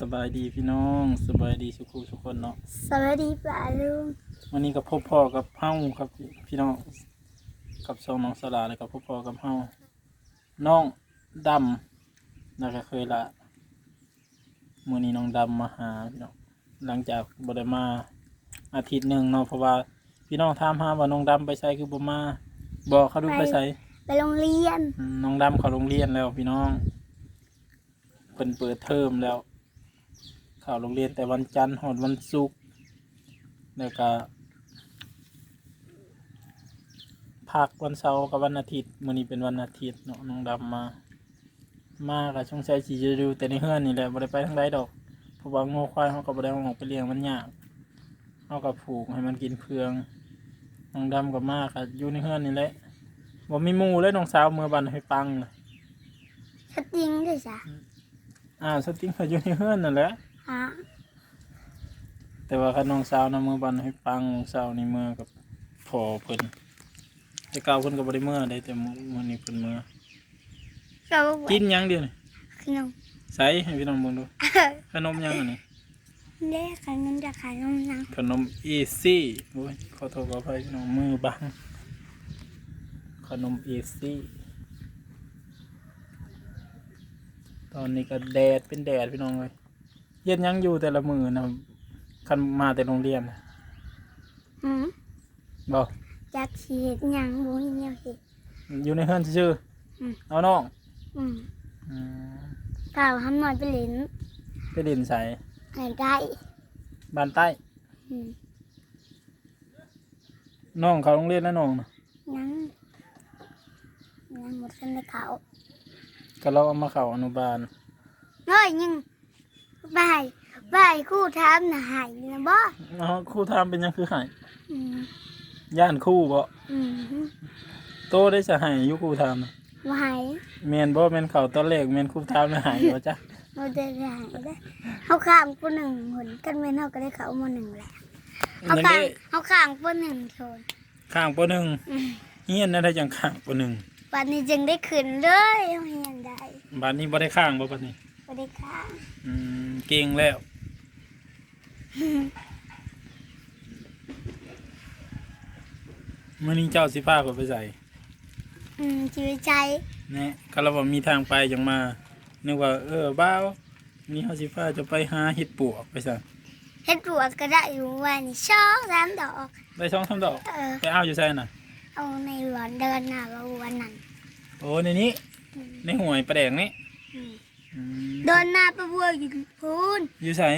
สบายดีพี่น้องสบายดีสุขุทุกคนเนาะสวัสดีป่าลุงวันนี้กับพ่อพ่อกับเฮาครับพี่น้องกับสองน้องสลาเลยกับพ่อพ่อกับเฮาน้องดำน่าจะเคยละมื่อนี้น้องดำมาหาพี่น้องหลังจากบ่ได้มาอาทิตย์หนึ่งเนาะเพราะว่าพี่น้องถามหาว่าน้องดำไปใส่คือบ่มาบอกเขาดูไปใส่ไปโรงเรียนอืมน้องดำเขาโรงเรียนแล้วพี่น้องเพิ่นเปิดเทอมแล้ว เข้าโรงเรียนแต่วันจันทร์หอดวันศุกร์แล้วก็พักวันเสาร์กับวันอาทิตย์มื้อนี้เป็นวันอาทิตย์เนาะน้องดำมา มากับช่วงใช้สีจะดูแต่ในเฮือนนี่แหละบ่ได้ไปทางใดดอกเพราะว่างูควายเขาก็บ่ได้เอาออกไปเลี้ยงมันยากเขาก็ผูกให้มันกินเพืองน้องดำกับมาก็อยู่ในเฮือนนี่แหละบ่มีหมู่เลยน้องสาวเมื่อบันให้ปังน่ะสติงด้วยจ้ะอ้าวสติงเขาอยู่ในเฮือนนั่นแหละฮะแต่ว่าคันน้องสาวนะมือบันให้ปังน้องสาวนี่มือกับพอเพิ่นแต่เก่าเพิ่นก็บ่ได้มือได้แต่มื้อมื้อนี้เพิ่นมือก็บอกกินหยังเดียวนี่ขนมใส่ให้พี่น้องเบิ่งดูขนมหยังอันนี้เด็กขนมจะขายนมนังขนมอีซี่โอ้ยขอโทษขออภัยพี่น้องมือบังขนมอีซี่ตอนนี้ก็แดดเป็นแดดพี่น้องเลย เย็นยังอยู่แต่ละมือนะคันมาแต่โรงเรียนน่ะอืมบอกจากสีเห็ดหยังบุ้ยเนี่ยเห็ด อยู่ในเฮือนซื่ออืมๆเอาน้องอืมอืมเปล่าทำหน่อยไปเล่นไปดินใส่ไหนได้บ้านใต้ อืมน้องเขาโรงเรียนแล้วน้องน่ะยังยังหมดกันเลยเขาก็เราเอามาเข้าอนุบาล เฮ้ยยัง บ่ายบ่ายคู่ทามน่ะหายนะบ่อ๋อครู่ทำเป็นหยังคือใหายอืมย่านครู่บ่อืมโตได้จะใหายอยู่ครู่ทำน่ะบ่หายแมนบ่แมนเขาตอนแรกแมนครู่ทำแล้วหายบ่จ๊ะเราได้หายได้เขาข้างผู้หนึ่งหนกันเว้นเขาก็ได้เขามาหนึ่งแหละเขายังข้าได้งเขาข้างปนหนึ่งโทนข้างปหนึ่งอืมเฮียนนั่นได้จังข้างปหนึ่งวันนี้จึงได้ขึ้นเลยเอาเห็นได้บัดนี้บ่ได้ข้างบ่บัดนี้ไม่ได้ข้าง อืม เก่งแล้วมื้อนี้เจ้าสิพาเขาไปใส่อืมชีวิตใจแน่ก็เราบอกมีทางไปจังมานึกว่า เออบ้าวนี่เขาสิพาจะไปหาเห็ดปวกไปซะเฮ็ดปวดก็ได้อยู่วันนี้ช่องสามดอก ได้ช่องทำดอก เออ ไปเอาอยู่ใส่น่ะ เอาในหลอนเดินหน้าว่าวันนั้น โอ้ในนี้อืมในห่วยประแดงนี่อืมอืม เดินหน้าไปบัวอยู่พูนอยู่ใส่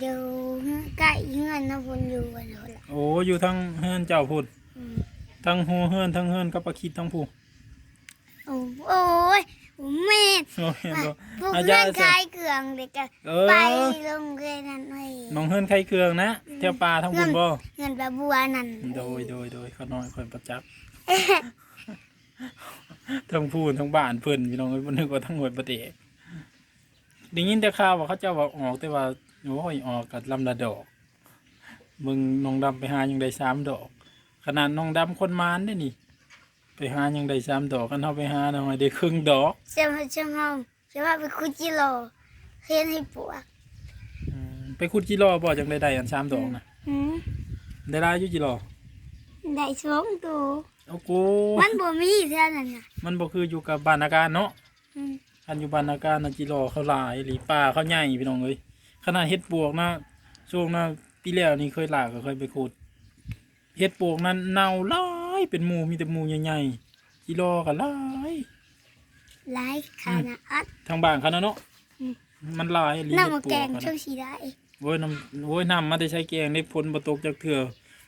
อยู่ใกล้เงื่อนนะพูนอยู่วันนั้นแหละโอ้อยู่ทั้งเฮือนเจ้าพูดอืมทั้งหูเฮือนทั้งเฮือนกับปลาคิดทั้งผู้โอ้โอ้ยโอ้แม่โอ้เห็นบ่พวกอาเพื่จาอรนย์ชายเกลืองเด็กก็เอไปอโรงเรียนนั่นไว้น้องเฮือนไข่เคืองนะเที่ยวปลาทั้งบุญบ่เงินปลาบัวนั่นโดยโดยโดยเขาน้อยคอยประจักษ์ทั้งพูนทั้งบ้านเพิ่นพี่น้องเอ้ยบ่นึกว่าทั้งหวยประเดก ได้ยินแต่ข่าวว่าเขาเจ้าว่าออกแต่ว่าโอ้ยออกกับลำละดอกมึงน้องดำไปหายังได้สามดอก ขนาดน้องดำคนมานได้นี่ ไปหายังได้สามดอกกันเฮาไปหาหน่อยได้ครึ่งดอกเจ้าเจ้าห้องจะว่าไปคุจิโร่เขียนให้ปวกอืมไปขุดจิรอบ่จังได้ได้อันสามดอกนะหืมได้หลายอยู่จิรอได้สองตัว โอ้โหมันบ่มีเท่านั้นน่ะมันบ่คืออยู่กับบ้านอาการเนาะ อืม อันอยู่บ้านอาการนะจิรอเขาหลายหรือป่าเขาใหญ่พี่น้องเอ้ยขนาดเฮ็ดปวกนะช่วงนะปีแล้วนี่เคยหลากก็เคยไปขุดเฮ็ดปวกนั้นเน่าหลายเป็นหมู่มีแต่หมู่ใหญ่ๆจิรอก็หลายหลายขนาดอัดทางบ้านเขานะเนาะอืมมันหลายอีหลีน้ำเฮ็มาดปแกวกงอะช่วนะงสีได้โอ้ยน้ำโอ้ยน้ำมาได้ใช้แกงได้ผลบ่ตกจากเถื่อ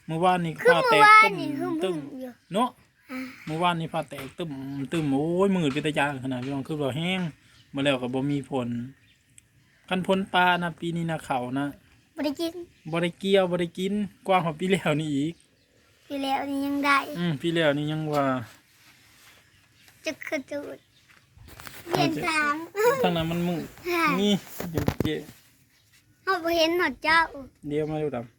เมื่อวานนี่คือฟ้าเมื่แตอกวานตึ้มนี่คือตึ้พึ่มงอยู่เนาะอ่า เมื่อวานนี่ฟ้าแตกตึมตึมโอ้ยมืดเป็นตะยานขนาดพี่น้องคือว่าแห้งมาแล้วก็บ่มีผลคันผลปลานะปีนี้นะเขานะบ่ได้กินบ่ได้เกี่ยวบ่ได้กิน กว้างกว่าปีแล้วนี่อีกพี่แล้วนี่ยังได้ อืมปีแล้วนี่ยังว่าจะกระตูดเรียนทางทางนั้นมันมืดค่ะนี่เดี๋ยวเจ๊เฮาบ่เห็นหนอดเจ้า เดี๋ยวมาดูดำ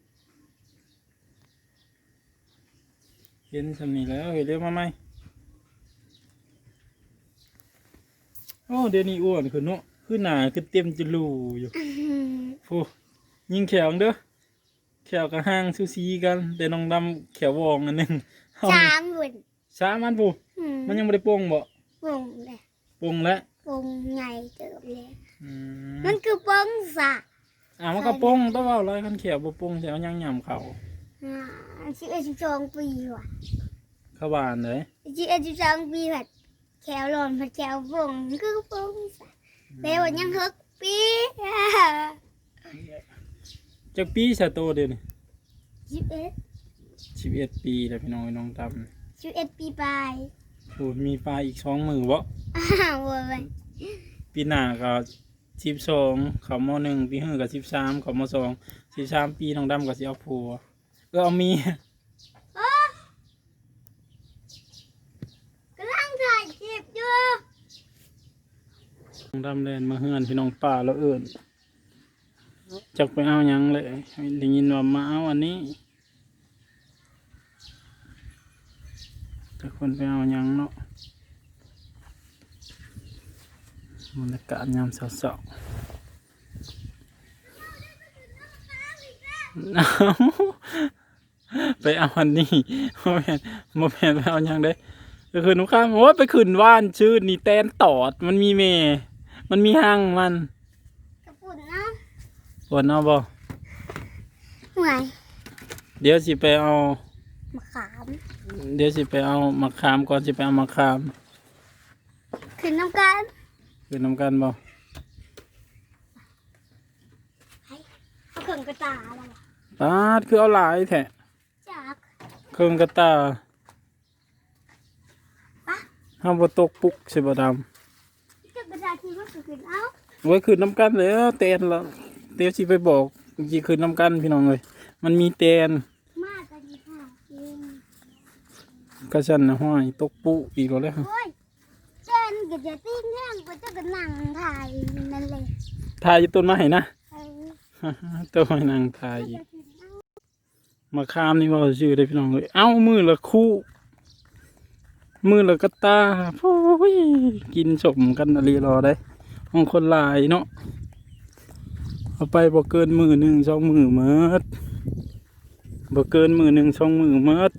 เห็นสำนี้แล้วเฮ้ยเร็วมาไหมโอ้เดี๋ยวนี้อ้วนขึ้นเนาะคือหนาคือเต็มจะรูอยู่อื้อหือผู้ยิงแขวเด้อแขวกับห้างซูซีกัน แต่น้องดำแขววองอันหนึงเฮาสามหุ่นช้ามันผู้อืมมันยังบ่ได้โป่งบ่วงเลยโป่งแล้ววงใหญ่เติบเลยอืมมันคือป้องสะอ่ามันก็โป่งต้องเว้าหลายคันแขวบ่โป่งสิเอายังย่ำเขา อ่าสิบเอ็ดสิบสองปีว่ะเข้าบ้านเลยสิบเอ็ดสิบสองปีผัดแขวหล่นผัดแขววงมันคือป้องสะแปลว่ายังหกปีจักปีซะโตเด้อนี่สิบเอ็ด11ปีแล้วพี่น้องน้องดำสิบเอ็ดปีปลายผู้มีปลาอีกสองมือบ่อ้าวเว้ยปีหน้าก็12เข้ามหนึ่งปีหื้อก็13เข้ามสอง13ปีน้องดำก็สิเอาผัว เออเอาเมียกำลังถ่ายคลิปอยู่น้องดำแลนมาเฮือนพี่น้องป่าแล้วเอิ้นจักไปเอาหยังเลยได้ยินว่ามาเอาอันนี้แต่คนไปเอาหยังเนาะบรรยากาศยามเช้าๆเอา ไปเอาอันนี้โมแมนโมแมนไปเอาหยังได้ก็คือหนุข้ามโอ้ยไปขึ้นว่านชื่อนี่แตนตอด มันมีเม มันมีห้างมันกระปุ่นนะปวดเอาบ่ห่วยเดี๋ยวสิไปเอา มะขาม เดี๋ยวสิไปเอามะขามก่อนสิไปเอามะขามขึ้นน้ำกันคือน้ำกันบ่เอาเครื่องกระตาอะไรวะปาดคือเอาหลายแท้จาก เครื่องกระตาปะห้าบ่ตกปุกสิบ่ดเครื่องกระตาที่มันขึ้นเอาำไว้คืนน้ำกันแล้วเตนละเดี๋ยวสิไปบอกสิคืนน้ำกันพี่น้องเอ้ยมันมีเตนมากกันดีค่ะเองกระชันนะห้อยตกปุอีกแล้วเลยโอ้ยเจนก็จะติ้งแห้งก็จะกระหนังถ่ายนั่นเลยถ่ายอยู่ต้นไม้นะเออต้นไม้นางถ่ายอีก จะ ขึ้นเอามะขามนี่บ่ชื่อได้พี่น้องเอ้ยเอ้ามือละคู่ มือละกระตาโอ้ยกินสมกันอะไรรอได้ของคนลายเนาะเอาไปบ่เกินมือหนึ่งสองมือเมดบ่เกินมือหนึ่งสองมือเมด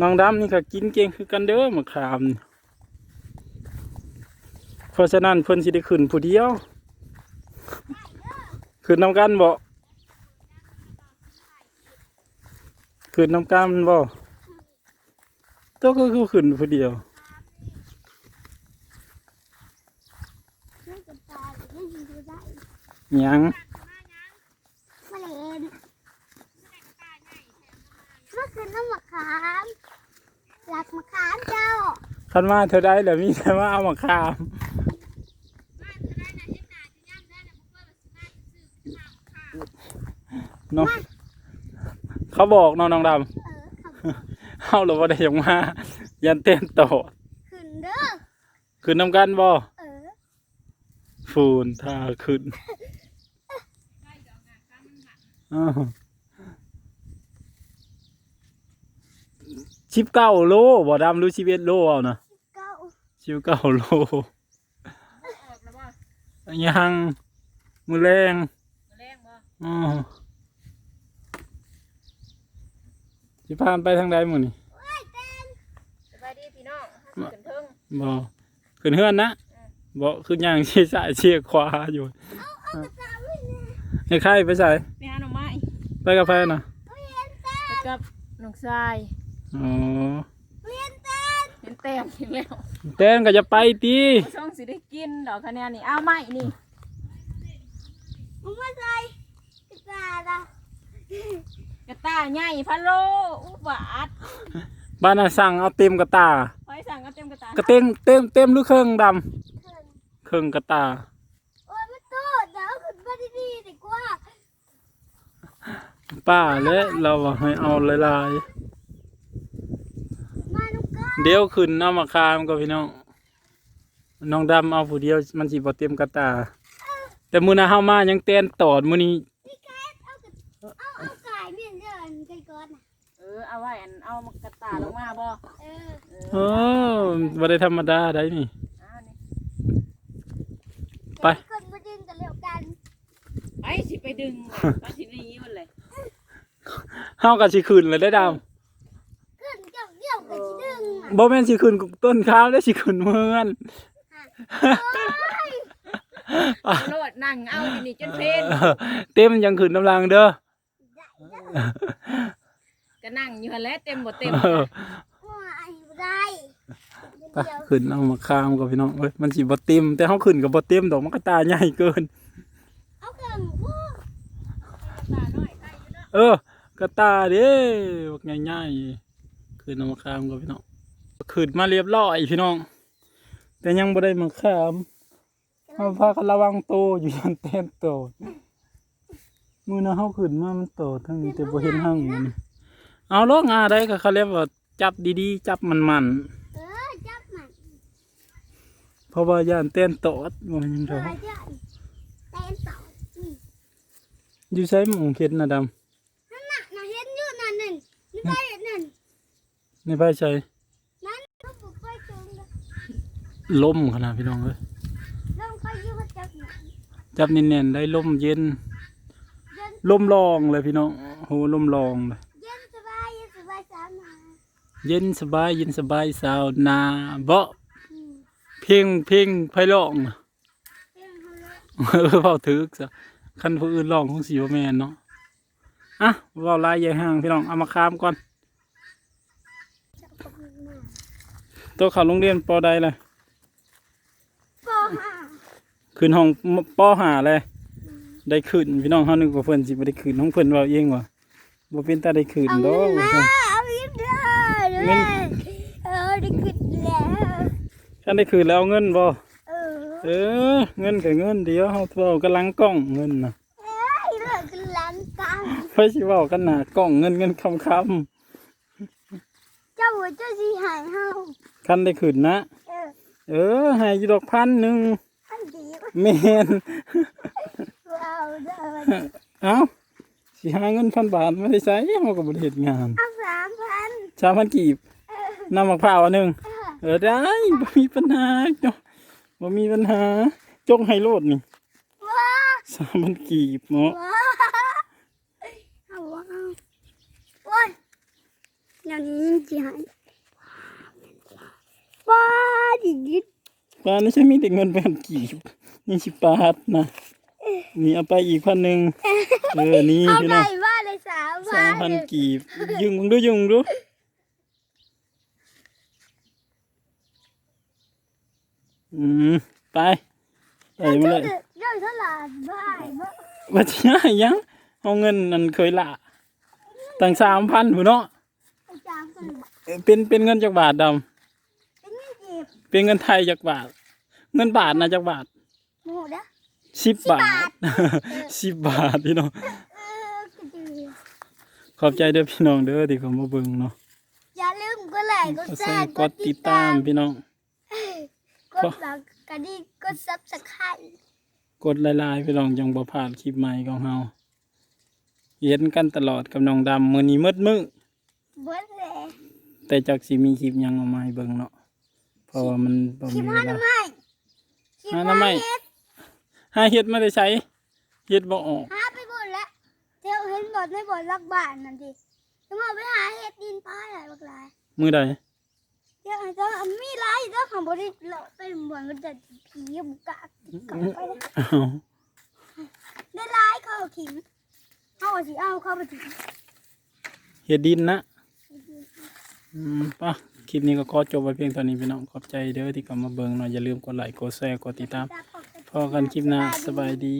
น้องดำนี่ก็กินเก่งคือกันเด้อมะขาม เพราะฉะนั้นเพิ่นสิได้ขึ้นผู้เดียว ขึ้นน้ำกันบ่ขึ้นน้ำกันบ่ตัวก็คือขึ้นผู้เดียวเครื่องกระตาไม่ยิงดูได้หยังมาเล่นมาขึ้นน้ำมะขามหลักมะขามเจ้าคันมาเธอได้แล้วมีแต่ว่าเอามาขาม เนาะเขาบอกเน้องน้องดเออขับำเอาหรือว่าได้อยังมายันเต้นต่อขึ้นเด้อขึ้นน้ำกันบ่เออฟูนท่าขึ้นอ้าวชิบเก้าโลบ่ดำรู้ชีวิตโลเอานะเก้าชิบเก้าโลยังมือแรงอ๋อ สิพานไปทางใดหมื้อนี่สบายดีพี่น้องห้าสิบกันเทิงบ่ขึ้นเฮือนนะบ่ขึ้นย่างชี้ซ้ายชี้ขวาอยู่ไอ้ไข่ไปใส่ไปหาหน่อไม้ไปกับแฟนน่ะไปกับน้องทรายอ๋อเห็นแต้มอีกแล้วแต้นก็จะไปตีช่องสิได้กินดอกคะแนนนี่เอาไม้นี่มึงมาใส่กระตาละ กระตายใหญ่พะโลอุบาทบ้านน่ะสั่งเอาเต็มกระตาไว้สั่งก็เต็มกระตากระเต็มเต็มเต็มหรือเครื่องดำเถินเครื่องกระตาโอ้ยมันโตดเดี๋ยวเอาขึ้นมาดีๆดีกว่าป้าและเราว่าให้เอาหลายมานุกาๆเดี๋ยวขึ้นเอามาคามก็พี่น้องน้องดำเอาผู้เดียวมันสิบ่เต็มกระตา แต่มื้อหน้าเฮามายังเต้นตอดมื้อนี้ พี่แคทเอากระเอาเอาไก่ เมียนเดินกันก่อนนะเออเอาไว้อันเอากระตาลงมาบ่เออเออโอ้บ่ได้ธรรมดาได้นี่ เอานี่คนมาดึงกันเร็วกันไปสิไปดึงตอนสิหนี้มันเลยเฮาก็สิขึ้นเลยได้อดาวขึ้นเกี่ยวเกี่ยวกับดึงอะบ่แม่นสิขึ้นต้นข้าวได้อสิขึ้นเมือนเอาโลดนั่งเอาอยู่นี่จนเพลนเต็มยังขึ้นน้ำลังเด้อ ก็นั่งอยู่หั่นแหล้วเต็มบ่เต็มเออว่าไอ้บ่ได้ไปเดี๋ยวขึ้นเอามาข้ามกับพี่น้องเอ้ยมันสิบ่เต็มแต่เฮาขึ้นก็บ่เต็มดอกมันก็ตาใหญ่เกิน เอาเครื่องพูดตาน้อยใกล้อยู่เนาะเออก็ตาเด้บักใหญ่ๆขึ้นเอามาข้ามกับพี่น้องขึ้นมาเรียบร้อยพี่น้อง แต่ยังบ่ได้มาข้ามเฮาพากันระวังโตวอยู่ยันเต้นโตด มื้อนะเฮาขึ้นมามันโตทั้งนี้แต่บ่เห็นหั่งมันเอาลอกงาได้ก็เขาเรียกว่าจับดีๆ จับมันๆเออจับมันเพราะว่าย่านเต้นโตดมันยังเอไงอจับเต้นต่ออืมอยู่ใช้หมองเข็ดนะดนั่นน่ะน่ะเห็นอยู่นั่นนั่นนี่ไปนั่นำในใบใช้นั่นเขาบุกไปตรงนั้นล่มขนาดพี่น้องเลยลงไปอยู่เขาจับนั่นจับเน่นๆได้ลมเย็นเย็น ลมรองเลยพี่น้องโหลมรองเลยเย็นสบายเย็นสบายสามหาเย็นสบายเย็นสบายสาวนาเบาะอืมเพลงเพลงไพเราะน่ะเรื่องเขาเลยเออเฝ้าถึกซะคันผู้อื่นร้องคงสีว่าแม่นเนาะอะเว่าลายใหญ่ห่างพี่น้องเอามาคามก่อนจับกับมือมาตัวเขาโรงเรียนปอใดเลยปอห้าขึ้นห้องปอหาเลย ได้ขึ้นพี่น้องเฮานึกว่าเพิ่นสิบ่ได้ขึ้นห้องเพิ่นเว้าเองว่าบ่เป็นตาได้ขึ้นเอาดอเงิกนว่ามาซั่นเอาเงินเด้อเด้เงิอนเออได้ขึ้นแล้วคันได้ขึ้นแล้วเอาเงินบ่เออเออเงินก็เงินเดี๋ยวเฮาเว้ากันหลังกล้องเงินน่ะเอ้ยเลิกกันล้านตังค์ไผสิเว้ากันหน้ากล้องเงินเงินคำคเจ้าหัวเจ้าสิหายเฮาำคันได้ขึ้นนะ เออเออให้อยู่ดอกพันหนึงอันดีแม่นว้าว เด้อเอ้าสิหาเงินพันบาทมาได้ใช้เฮาก็บ่ได้เฮ็ดงานเอาสามพัน3,000กีบน้ำมะพร้าวอันหนึงเออเออได้บ่มีปัญหาเนาะบ่มีปัญหาจงให้โลดนี่ว้า3,000กีบเนาะว้าเอาว้าวโอ้ยอย่างนี้สิหายว้าดิดิดปลาไม่ใช่มีแต่เงินพันกีบนี่สิปาดนะ นี่เอาไปอีกพันหนึ่งเออนี่เอาพี่น้ได้องว่าเลยสามสามพัพันนกีบยึงมึงดูยึงมึงดูอืมไปไปมาเลยเรื่องเท่าไหร่บ้ายบ้าว่าจะยังยังเอาเงินนั่นเคยละตั้งสามพันผู้เนาะไอ้จามกันเออเป็นเป็นเงินจากบาทดเป็นเงินเก็บำเป็นเงินไทยจากบาท เงินบาทนะจากบาท หมดนะ สิบบาทสิบบาทพี่น้องเออก็ดีขอบใจเด้อพี่น้องเด้อที่เขามาเบิ่งเนาะอย่าลืมกดไลค์กดก็แชใส่ร์กดติดตามพี่น้องกดแบบกระดิ่งกดซับสไครต์กดหลายๆพี่น้องจังบ่พลาดคลิปใหม่ของเฮาเห็นกันตลอดกับน้องดำมื้อนี้มืดมื้อเบิร์ดเลยแต่จักสิมีคลิปหยังออกมาให้เบิ่งเนาะเพราะว่ามันบ่คลิมีปเวห้าทำลาไมคลิปหาห้าทำไมเฮ็ด หาเฮ็ดมาได้ใช้เฮ็ดบ่ออกหาไปบ่นแล้วเที่ยวเห็นบ่นไม่บ่นรักบ้านนั่นดิจะมาไปหาเฮ็ดดินป้าอะไรบักหลายมื้อใดเดี๋ยวอาจจะมีหลายเจ้าของบริษัทเราเป็นบ่นมันจะผีบุกกะกลับไปนะอ้าวได้หลายเขาเอาขิงเขาเอาสิเอาเข้าไปถึงเฮ็ดดินนะอืมปะคลิปนี้ก็ขอจบไว้เพียงเท่านี้พี่น้องขอบใจเด้อที่เข้ามาเบิ่งเนาะอย่าลืมกดไลค์กดแชร์กดติดตามตาปกติ พอกันคลิปหน้าสบายดี